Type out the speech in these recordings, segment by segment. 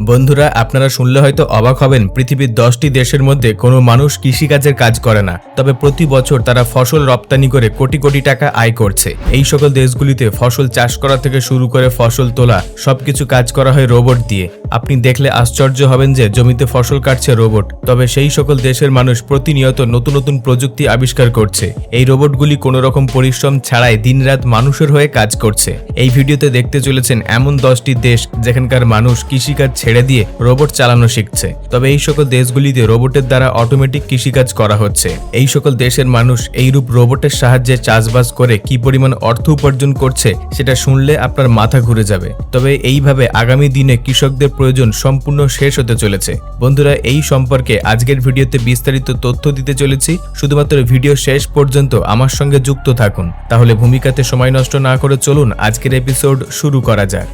বন্ধুরা, আপনারা শুনলে হয়তো অবাক হবেন, পৃথিবীর দশটি দেশের মধ্যে কোনো মানুষ কৃষিকাজের কাজ করে না। তবে প্রতি বছর তারা ফসল রপ্তানি করে কোটি কোটি টাকা আয় করছে। এই সকল দেশগুলিতে ফসল চাষ করা থেকে শুরু করে ফসল তোলা, সবকিছু কাজ করা হয় রোবট দিয়ে। আপনি দেখলে আশ্চর্য হবেন যে, জমিতে ফসল কাটছে রোবট। তবে সেই সকল দেশের মানুষ প্রতিনিয়ত নতুন নতুন প্রযুক্তি আবিষ্কার করছে। এই রোবটগুলি কোনো রকম পরিশ্রম ছাড়াই দিনরাত মানুষের হয়ে কাজ করছে। এই ভিডিওতে দেখতে চলেছেন এমন দশটি দেশ যেখানকার মানুষ কৃষিকাজ ছেড়ে দিয়ে রোবট চালানো শিখছে। তবে এই সকল দেশগুলিতে রোবটের দ্বারা অটোমেটিক কৃষিকাজ করা হচ্ছে। এই সকল দেশের মানুষ এইরূপ রোবটের সাহায্যে চাষবাস করে কি পরিমাণ অর্থ উপার্জন করছে, সেটা শুনলে আপনার মাথা ঘুরে যাবে। তবে এইভাবে আগামী দিনে কৃষকদের প্রয়োজন সম্পূর্ণ শেষ হতে চলেছে। বন্ধুরা, এই সম্পর্কে আজকের ভিডিওতে বিস্তারিত তথ্য দিতে চলেছি। শুধুমাত্র ভিডিও শেষ পর্যন্ত আমার সঙ্গে যুক্ত থাকুন। তাহলে ভূমিকাতে সময় নষ্ট না করে চলুন আজকের এপিসোড শুরু করা যাক।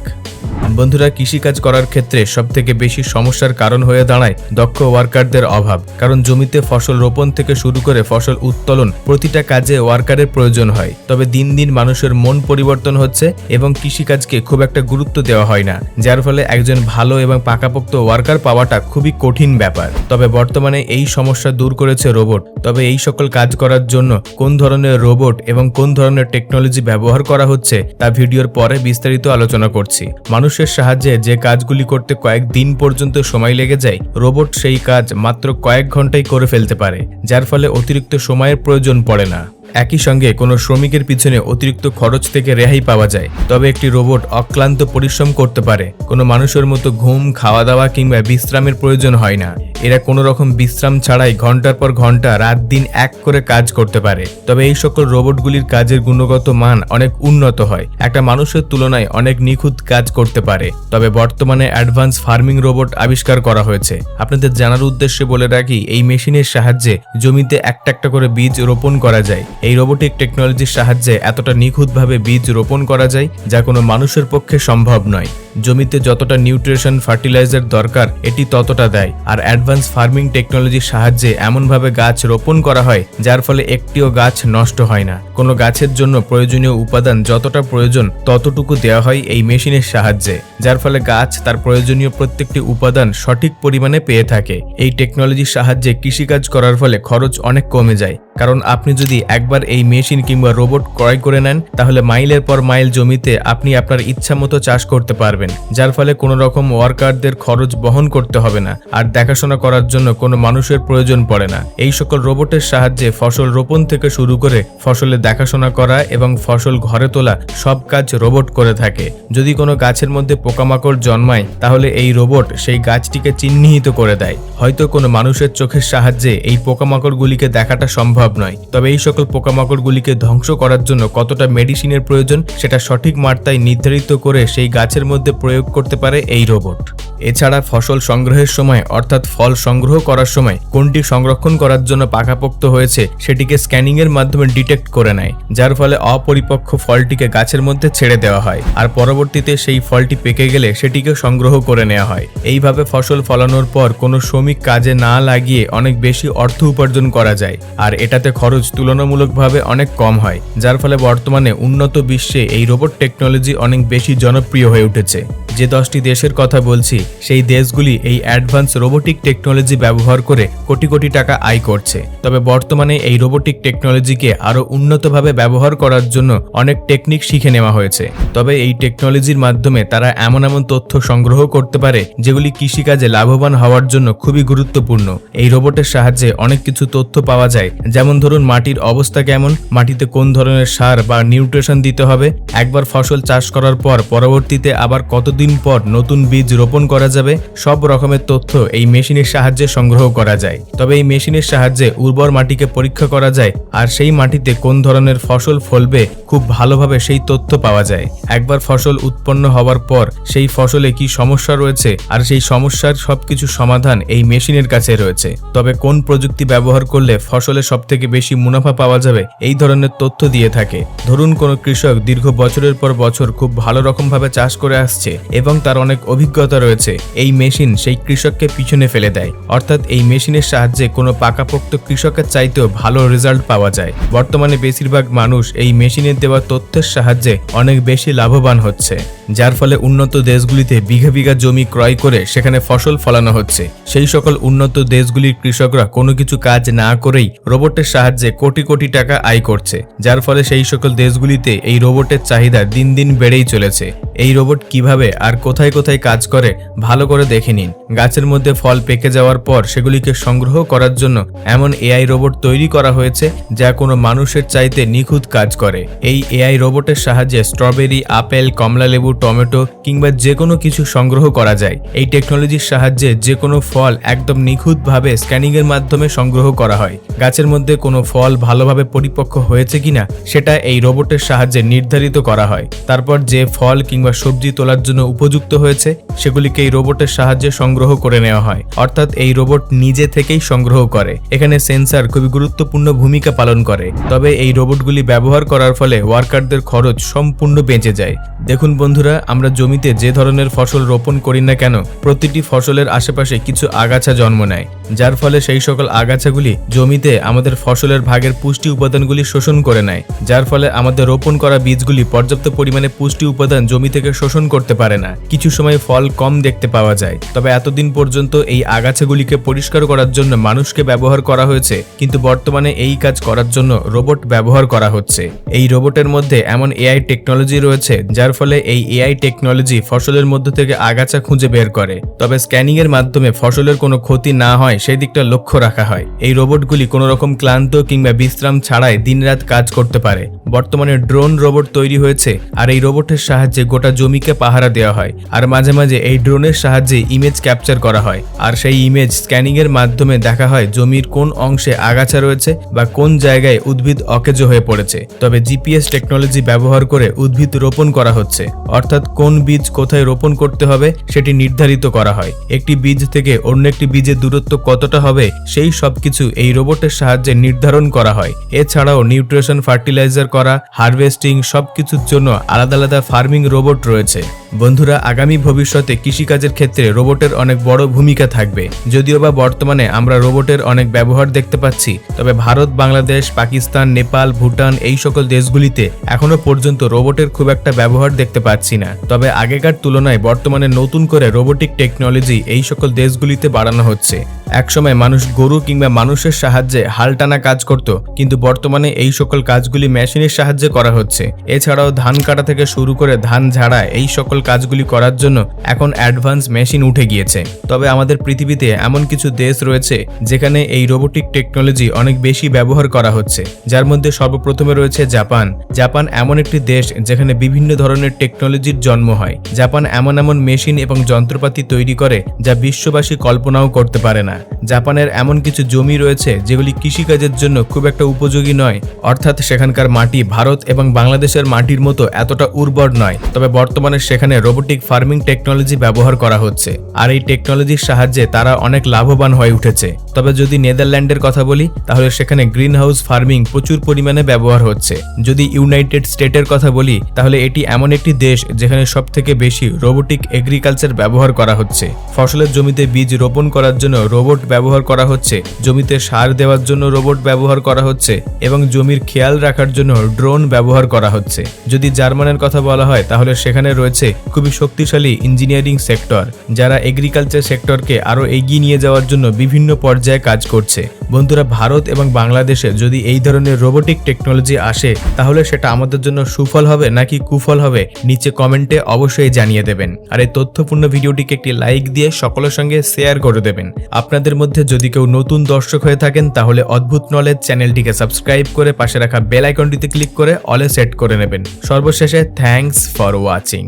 বন্ধুরা, কৃষিকাজ করার ক্ষেত্রে সবথেকে বেশি সমস্যার কারণ হয়ে দাঁড়ায় দক্ষ ওয়ার্কারদের অভাব। কারণ জমিতে ফসল রোপণ থেকে শুরু করে ফসল উত্তোলন প্রতিটা কাজে ওয়ার্কারের প্রয়োজন হয়। তবে দিন দিন মানুষের মন পরিবর্তন হচ্ছে এবং কৃষিকাজকে খুব একটা গুরুত্ব দেওয়া হয় না। যার ফলে একজন ভালো এবং পাকাপোক্ত ওয়ার্কার পাওয়াটা খুবই কঠিন ব্যাপার। তবে বর্তমানে এই সমস্যা দূর করেছে রোবট। তবে এই সকল কাজ করার জন্য কোন ধরনের রোবট এবং কোন ধরনের টেকনোলজি ব্যবহার করা হচ্ছে তা ভিডিওর পরে বিস্তারিত আলোচনা করছি। মানুষের সাহায্যে যে কাজগুলি করতে কয়েক দিন পর্যন্ত সময় লেগে যায়, রোবট সেই কাজ মাত্র কয়েক ঘন্টায় করে ফেলতে পারে, যার ফলে অতিরিক্ত সময়ের প্রয়োজন পড়ে না। একই সঙ্গে কোনো শ্রমিকের পিছনে অতিরিক্ত খরচ থেকে রেহাই পাওয়া যায়। তবে একটি রোবট অক্লান্ত পরিশ্রম করতে পারে। কোনো মানুষের মতো ঘুম খাওয়া দাওয়া কিংবা বিশ্রামের প্রয়োজন হয় না। এরা কোনো রকম বিশ্রাম ছাড়াই ঘণ্টার পর ঘণ্টা, রাত দিন এক করে কাজ করতে পারে। তবে এই সকল রোবটগুলির কাজের গুণগত মান অনেক উন্নত হয়। একটা মানুষের তুলনায় অনেক নিখুঁত কাজ করতে পারে। তবে বর্তমানে অ্যাডভান্স ফার্মিং রোবট আবিষ্কার করা হয়েছে। আপনাদের জানার উদ্দেশ্যে বলে রাখি, এই মেশিনের সাহায্যে জমিতে একটা একটা করে বীজ রোপণ করা যায়। এই রোবোটিক টেকনোলজির সাহায্যে এতটা নিখুঁতভাবে বীজ রোপণ করা যায় যা কোনো মানুষের পক্ষে সম্ভব নয়। জমিতে যতটা নিউট্রিশন ফার্টিলাইজার দরকার, এটি ততটা দেয়। আর অ্যাডভান্স ফার্মিং টেকনোলজির সাহায্যে এমনভাবে গাছ রোপণ করা হয়, যার ফলে একটিও গাছ নষ্ট হয় না। কোনো গাছের জন্য প্রয়োজনীয় উপাদান যতটা প্রয়োজন, ততটুকু দেওয়া হয় এই মেশিনের সাহায্যে, যার ফলে গাছ তার প্রয়োজনীয় প্রত্যেকটি উপাদান সঠিক পরিমাণে পেয়ে থাকে। এই টেকনোলজির সাহায্যে কৃষিকাজ করার ফলে খরচ অনেক কমে যায়। কারণ আপনি যদি একবার এই মেশিন কিংবা রোবট ক্রয় করে নেন, তাহলে মাইলের পর মাইল জমিতে আপনি আপনার ইচ্ছা মতো চাষ করতে পারবেন, যার ফলে কোনো রকম ওয়ার্কারদের খরচ বহন করতে হবে না, আর দেখাশোনা করার জন্য কোনো মানুষের প্রয়োজন পড়ে না। এই সকল রোবটের সাহায্যে ফসল রোপণ থেকে শুরু করে ফসলের দেখাশোনা করা এবং ফসল ঘরে তোলা সব কাজ রোবট করে থাকে। যদি কোনো গাছের মধ্যে পোকামাকড় জন্মায়, তাহলে এই রোবট সেই গাছটিকে চিহ্নিত করে দেয়। হয়তো কোনো মানুষের চোখের সাহায্যে এই পোকামাকড়গুলিকে দেখাটা সম্ভব নয়, তবে এই সকল পোকামাকড়গুলিকে ধ্বংস করার জন্য কতটা মেডিসিনের প্রয়োজন, সেটা সঠিক মাত্রায় নির্ধারিত করে সেই গাছের মধ্যে প্রয়োগ করতে পারে এই রোবট এছাড়া ফসল সংগ্রহের সময়, অর্থাৎ ফল সংগ্রহ করার সময়, কোনটি সংরক্ষণ করার জন্য পাকাপোক্ত হয়েছে সেটিকে স্ক্যানিং এর মাধ্যমে ডিটেক্ট করে নেয়, যার ফলে অপরিপক্ক ফলটিকে গাছের মধ্যে ছেড়ে দেওয়া হয়। আর পরবর্তীতে সেই ফলটি পেকে গেলে সেটিকে সংগ্রহ করে নেওয়া হয়। এইভাবে ফসল ফলানোর পর কোনো শ্রমিক কাজে না লাগিয়ে অনেক বেশি অর্থ উপার্জন করা যায়, আর এটাতে খরচ তুলনামূলকভাবে অনেক কম হয়, যার ফলে বর্তমানে উন্নত বিশ্বে এই রোবট টেকনোলজি অনেক বেশি জনপ্রিয় হয়ে উঠেছে। যে দশটি দেশের কথা বলছি সেই দেশগুলি এই অ্যাডভান্স রোবোটিক টেকনোলজি ব্যবহার করে কোটি কোটি টাকা আয় করছে। তবে বর্তমানে এই রোবোটিক টেকনোলজিকে আরও উন্নতভাবে ব্যবহার করার জন্য অনেক টেকনিক শিখে নেওয়া হয়েছে। তবে এই টেকনোলজির মাধ্যমে তারা এমন এমন তথ্য সংগ্রহ করতে পারে যেগুলি কৃষিকাজে লাভবান হওয়ার জন্য খুবই গুরুত্বপূর্ণ। এই রোবটের সাহায্যে অনেক কিছু তথ্য পাওয়া যায়, যেমন ধরুন মাটির অবস্থা কেমন, মাটিতে কোন ধরনের সার বা নিউট্রিশন দিতে হবে, একবার ফসল চাষ করার পর পরবর্তীতে আবার কতদিন পর নতুন বীজ রোপণ করা যাবে, সব রকমের তথ্য এই মেশিনের সাহায্যে সংগ্রহ করা যায়। তবে এই মেশিনের সাহায্যে উর্বর মাটিকে পরীক্ষা করা যায় আর সেই মাটিতে কোন ধরনের ফসল ফলবে খুব ভালোভাবে সেই তথ্য পাওয়া যায়। একবার ফসল উৎপন্ন হওয়ার পর সেই ফসলে কি সমস্যা রয়েছে আর সেই সমস্যার সবকিছু সমাধান এই মেশিনের কাছে রয়েছে। তবে কোন প্রযুক্তি ব্যবহার করলে ফসলে সব থেকে বেশি মুনাফা পাওয়া যাবে এই ধরনের তথ্য দিয়ে থাকে। ধরুন কোনো কৃষক দীর্ঘ বছরের পর বছর খুব ভালো রকমভাবে চাষ করে আসছে এবং তার অনেক অভিজ্ঞতা রয়েছে। রয়েছে এই মেশিন সেই কৃষককে পিছনে ফেলে দেয়। অর্থাৎ এই মেশিনের সাহায্যে কোনো পাকাপোক্ত কৃষকের চাইতেও ভালো রেজাল্ট পাওয়া যায়। বর্তমানে বেশিরভাগ মানুষ এই মেশিনের দেওয়া তথ্যের সাহায্যে অনেক বেশি লাভবান হচ্ছে, যার ফলে উন্নত দেশগুলিতে বিঘা বিঘা জমি ক্রয় করে সেখানে ফসল ফলানো হচ্ছে। সেই সকল উন্নত দেশগুলির কৃষকরা কোনো কিছু কাজ না করেই রোবটের সাহায্যে কোটি কোটি টাকা আয় করছে, যার ফলে সেই সকল দেশগুলিতে এই রোবটের চাহিদা দিন দিন বেড়েই চলেছে। এই রোবট কীভাবে আর কোথায় কোথায় কাজ করে, ভালো করে দেখে নিন। গাছের মধ্যে ফল পেকে যাওয়ার পর সেগুলিকে সংগ্রহ করার জন্য এমন এআই রোবট তৈরি করা হয়েছে যা কোনো মানুষের চাইতে নিখুঁত কাজ করে। এই এআই রোবটের সাহায্যে স্ট্রবেরি আপেল কমলালেবু টমেটো কিংবা যে কোনো কিছু সংগ্রহ করা যায়। এই টেকনোলজির সাহায্যে যে কোনো ফল একদম নিখুঁতভাবে স্ক্যানিং এর মাধ্যমে সংগ্রহ করা হয়। গাছের মধ্যে কোনো ফল ভালোভাবে পরিপক্ক হয়েছে কিনা, সেটা এই রোবটের সাহায্যে নির্ধারিত করা হয়। তারপর যে ফল কিংবা সবজি তোলার জন্য উপযুক্ত হয়েছে সেগুলিকে এই রোবটের সাহায্যে সংগ্রহ করে নেওয়া হয়। অর্থাৎ এই রোবট নিজে থেকেই সংগ্রহ করে। এখানে সেন্সার খুবই গুরুত্বপূর্ণ ভূমিকা পালন করে। তবে এই রোবটগুলি ব্যবহার করার ফলে ওয়ার্কারদের খরচ সম্পূর্ণ বেঁচে যায়। দেখুন বন্ধুরা, আমরা জমিতে যে ধরনের ফসল রোপণ করি না কেন, প্রতিটি ফসলের আশেপাশে কিছু আগাছা জন্ম নেয়। যার ফলে সেই সকল আগাছাগুলি জমিতে আমাদের ফসলের ভাগের পুষ্টি উপাদানগুলি শোষণ করে নেয়, যার ফলে আমাদের রোপণ করা বীজগুলি পর্যাপ্ত পরিমাণে পুষ্টি উপাদান জমি থেকে শোষণ করতে পারে না। কিছু সময় ফল কম দেখতে পাওয়া যায়। তবে এতদিন পর্যন্ত এই আগাছাগুলিকে পরিষ্কার করার জন্য মানুষকে ব্যবহার করা হয়েছে, কিন্তু বর্তমানে এই কাজ করার জন্য রোবট ব্যবহার করা হচ্ছে। এই রোবটের মধ্যে এমন এআই টেকনোলজি রয়েছে, যার ফলে এই এআই টেকনোলজি ফসলের মধ্যে থেকে আগাছা খুঁজে বের করে। তবে স্ক্যানিং এর মাধ্যমে ফসলের কোনো ক্ষতি না হয় সেই দিকটা লক্ষ্য রাখা হয়। এই রোবটগুলি কোনো রকম ক্লান্ত কিংবা বিশ্রাম ছাড়াই দিনরাত কাজ করতে পারে। বর্তমানে ড্রোন রোবট তৈরি হয়েছে আর এই রোবটের সাহায্যে গোটা জমিকে পাহারা দেওয়া হয় আর মাঝে মাঝে এই ড্রোনের সাহায্যে ইমেজ ক্যাপচার করা হয়। আর সেই ইমেজ স্ক্যানিং এর মাধ্যমে দেখা হয় জমির কোন অংশে আগাছা রয়েছে বা কোন জায়গায় উদ্ভিদ অকেজ হয়ে পড়েছে। তবে জিপিএস টেকনোলজি ব্যবহার করে উদ্ভিদ রোপণ করা হচ্ছে। অর্থাৎ কোন বীজ কোথায় রোপণ করতে হবে সেটি নির্ধারিত করা হয়। একটি বীজ থেকে অন্য একটি বীজের দূরত্ব কতটা হবে সেই সবকিছু এই রোবটের সাহায্যে নির্ধারণ করা হয়। এছাড়াও নিউট্রিশন ফার্টিলাইজার করা হারভেস্টিং সবকিছুর জন্য আলাদা আলাদা ফার্মিং রোবট রয়েছে। বন্ধুরা, আগামী ভবিষ্যতে কৃষিকাজের ক্ষেত্রে রোবটের অনেক বড় ভূমিকা থাকবে। যদিও বা বর্তমানে আমরা রোবটের অনেক ব্যবহার দেখতে পাচ্ছি, তবে ভারত, বাংলাদেশ, পাকিস্তান, নেপাল, ভুটান এই সকল দেশগুলিতে এখনও পর্যন্ত রোবটের খুব একটা ব্যবহার দেখতে পাচ্ছি না। তবে আগেকার তুলনায় বর্তমানে নতুন করে রোবোটিক টেকনোলজি এই সকল দেশগুলিতে বাড়ানো হচ্ছে। একসময় মানুষ গরু কিংবা মানুষের সাহায্যে হাল টানা কাজ করত, কিন্তু বর্তমানে এই সকল কাজগুলি মেশিনের সাহায্যে করা হচ্ছে। এছাড়াও ধান কাটা থেকে শুরু করে ধান ঝাড়া এই সকল কাজগুলি করার জন্য এখন অ্যাডভান্স মেশিন উঠে গিয়েছে। তবে আমাদের পৃথিবীতে এমন কিছু দেশ রয়েছে যেখানে এই রোবোটিক টেকনোলজি অনেক বেশি ব্যবহার করা হচ্ছে। যার মধ্যে সর্বপ্রথমে রয়েছে জাপান। জাপান এমন একটি দেশ যেখানে বিভিন্ন ধরনের টেকনোলজির জন্ম হয়। জাপান এমন এমন মেশিন এবং যন্ত্রপাতি তৈরি করে যা বিশ্ববাসী কল্পনাও করতে পারে না। জাপানের এমন কিছু জমি রয়েছে যেগুলি কৃষিকাজের জন্য খুব একটা উপযোগী নয়। অর্থাৎ সেখানকার মাটি ভারত এবং বাংলাদেশের মাটির মতো এতটা উর্বর নয়। তবে বর্তমানে সেখানে রোবোটিক ফার্মিং টেকনোলজি ব্যবহার করা হচ্ছে, আর এই টেকনোলজির সাহায্যে তারা অনেক লাভবান হয়ে উঠেছে। তবে যদি নেদারল্যান্ডের কথা বলি, তাহলে সেখানে গ্রিন হাউস ফার্মিং প্রচুর পরিমাণে ব্যবহার হচ্ছে। যদি ইউনাইটেড স্টেটের কথা বলি, তাহলে এটি এমন একটি দেশ যেখানে সব থেকে বেশি রোবোটিক এগ্রিকালচার ব্যবহার করা হচ্ছে। ফসলের জমিতে বীজ রোপণ করার জন্য রোবট ব্যবহার করা হচ্ছে, জমিতে সার দেওয়ার জন্য রোবট ব্যবহার করা হচ্ছে, এবং জমির খেয়াল রাখার জন্য ড্রোন ব্যবহার করা হচ্ছে। যদি জার্মানের কথা বলা হয়, তাহলে সেখানে রয়েছে খুবই শক্তিশালী ইঞ্জিনিয়ারিং সেক্টর, যারা এগ্রিকালচার সেক্টরকে আরও এগিয়ে নিয়ে যাওয়ার জন্য বিভিন্ন পর্যায়ে কাজ করছে। বন্ধুরা, ভারত এবং বাংলাদেশে যদি এই ধরনের রোবোটিক টেকনোলজি আসে, তাহলে সেটা আমাদের জন্য সুফল হবে নাকি কুফল হবে, নিচে কমেন্টে অবশ্যই জানিয়ে দেবেন। আর এই তথ্যপূর্ণ ভিডিওটিকে একটি লাইক দিয়ে সকলের সঙ্গে শেয়ার করে দেবেন। আপনাদের মধ্যে যদি কেউ নতুন দর্শক হয়ে থাকেন, তাহলে অদ্ভুত নলেজ চ্যানেলটিকে সাবস্ক্রাইব করে পাশে রাখা বেল আইকনটিতে ক্লিক করে অলে সেট করে নেবেন। সর্বশেষে থ্যাঙ্কস ফর ওয়াচিং